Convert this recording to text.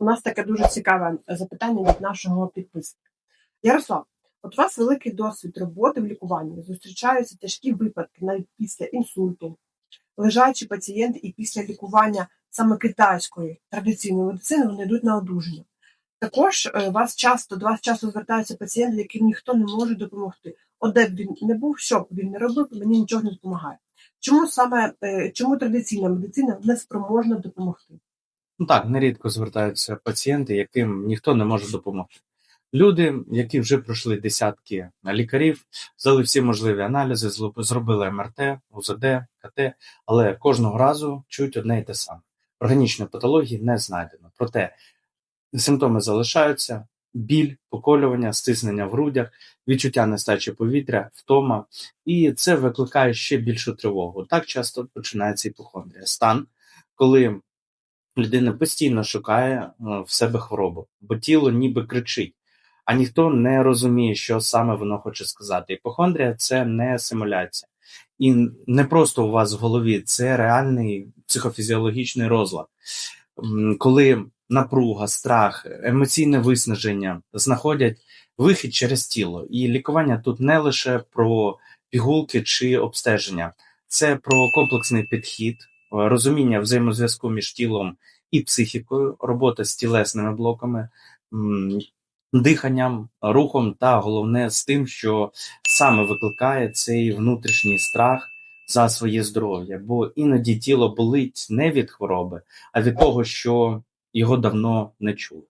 У нас таке дуже цікаве запитання від нашого підписника. Ярослав, от у вас великий досвід роботи в лікуванні. Зустрічаються тяжкі випадки навіть після інсульту, лежачі пацієнти і після лікування саме китайської традиційної медицини вони йдуть на одужання. Також е, вас часто до вас часто звертаються пацієнти, яким ніхто не може допомогти. От де б він не був, що б він не робив, мені нічого не допомагає. Чому саме е, чому традиційна медицина не спроможна допомогти? Ну так, нерідко звертаються пацієнти, яким ніхто не може допомогти. Люди, які вже пройшли десятки лікарів, здали всі можливі аналізи, зробили МРТ, УЗД, КТ, але кожного разу чують одне й те саме. Органічної патології не знайдено. Проте симптоми залишаються: біль, поколювання, стиснення в грудях, відчуття нестачі повітря, втома, і це викликає ще більшу тривогу. Так часто починається іпохондрія. Стан, коли людина постійно шукає е, в себе хворобу, бо тіло ніби кричить, а ніхто не розуміє, що саме воно хоче сказати. Іпохондрія це не симуляція. І не просто у вас в голові, це реальний психофізіологічний розлад. Коли напруга, страх, емоційне виснаження знаходять вихід через тіло. І лікування тут не лише про пігулки чи обстеження, це про комплексний підхід, розуміння взаємозв'язку між тілом і психікою, робота з тілесними блоками, диханням, рухом та головне з тим, що саме викликає цей внутрішній страх за своє здоров'я, бо іноді тіло болить не від хвороби, а від того, що його давно не чули.